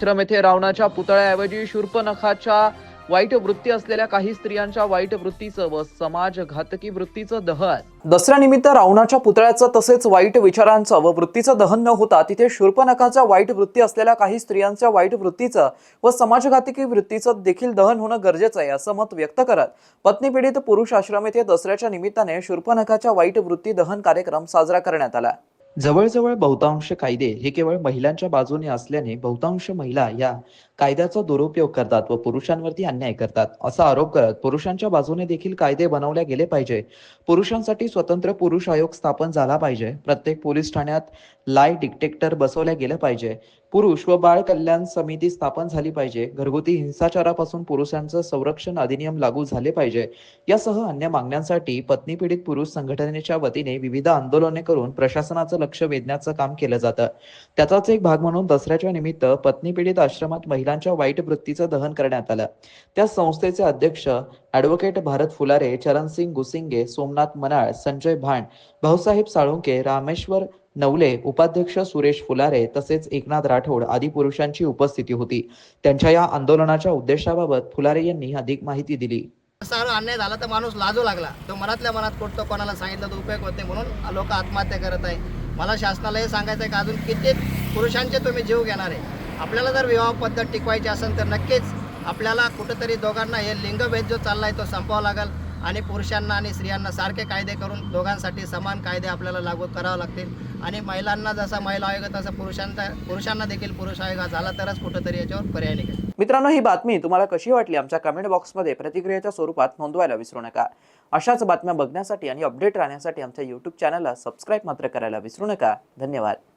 आश्रम येथे रावणाच्या पुतळ्याऐवजी शूर्पनखाच्या वाईट वृत्ती असलेल्या काही स्त्रियांच्या वाईट वृत्तीचं व समाजघातकी वृत्तीचं दहन. दसऱ्यानिमित्त रावणाच्या पुतळ्याचं तसेच वाईट विचारांचं व वृत्तीचं दहन न होता तिथे शूर्पनखाच्या वाईट वृत्ती असलेल्या काही स्त्रियांच्या वाईट वृत्तीचं व समाजघातकी वृत्तीचं देखील दहन होणं गरजेचं आहे असं मत व्यक्त करत पत्नी पीडित पुरुष आश्रम येथे दसऱ्याच्या निमित्ताने शूर्पनखाच्या वाईट वृत्ती दहन कार्यक्रम साजरा करण्यात आला. जवळजवळ बहुतांश कायदे हे केवळ महिलांच्या बाजूने असल्याने बहुतांश महिला या कायद्याचा दुरुपयोग करतात व पुरुषांवरती अन्याय करतात. असा आरोप करत पुरुषांच्या बाजूने देखील कायदे बनवले गेले पाहिजे. पुरुषांसाठी स्वतंत्र पुरुष आयोग स्थापन झाला पाहिजे. प्रत्येक पोलीस ठाण्यात लाय डिटेक्टर बसवल्या गेलं पाहिजे. पुरुष व बाळ कल्याण समिती स्थापन झाली पाहिजे. घरगुती हिंसाचारापासून पुरुषांचं संरक्षण अधिनियम लागू झाले पाहिजे. यासह अन्य मागण्यांसाठी पत्नी पीडित पुरुष संघटनेच्या वतीने विविध आंदोलने करून प्रशासनाचं लक्ष वेधण्याचं काम केलं जातं. त्याचाच एक भाग म्हणून दसऱ्याच्या निमित्त पत्नी पीडित आश्रमात महिला महिलांच्या वाईट वृत्तीचं दहन करण्यात आलं. त्या संस्थेचे अध्यक्ष ॲडव्होकेट भारत फुलारे चरणसिंग गुसिंगे सोमनाथ मनाळ संजय भांड भाऊसाहेब साळुंके रामेश्वर नवले उपाध्यक्ष सुरेश फुलारे तसेच एकनाथ राठोड आदी पुरुषांची उपस्थिती होती. त्यांच्या या आंदोलनाच्या उद्देशाबाबत फुलारे यांनी अधिक माहिती दिली. अन्याय झाला तर माणूस लाजू लागला. तो मनातल्या मनात कुठतो कोणाला सांगितलं तर उपयोग होत नाही म्हणून लोक आत्महत्या करत आहे. मला शासनाला हे सांगायचं आहे की अजून किती पुरुषांचे तुम्ही जीव घेणार आहे? आपल्याला जर विवाह पद्धत टिकवायची असेल तर नक्कीच आपल्याला कुठंतरी दोघांना हे लिंगभेद जो चालला आहे तो संपवावा लागेल. आणि पुरुषांना आणि स्त्रियांना सारखे कायदे करून दोघांसाठी समान कायदे आपल्याला लागू करावे लागतील. आणि महिलांना जसा महिला आयोग तसा पुरुषांचा पुरुषांना देखील पुरुष आयोग झाला तरच कुठंतरी याच्यावर पर्याय निघेल. मित्रांनो ही बातमी तुम्हाला कशी वाटली? आमच्या कमेंट बॉक्समध्ये प्रतिक्रियेच्या स्वरूपात नोंदवायला विसरू नका. अशाच बातम्या बघण्यासाठी आणि अपडेट राहण्यासाठी आमच्या यूट्यूब चॅनलला सबस्क्राईब मात्र करायला विसरू नका. धन्यवाद.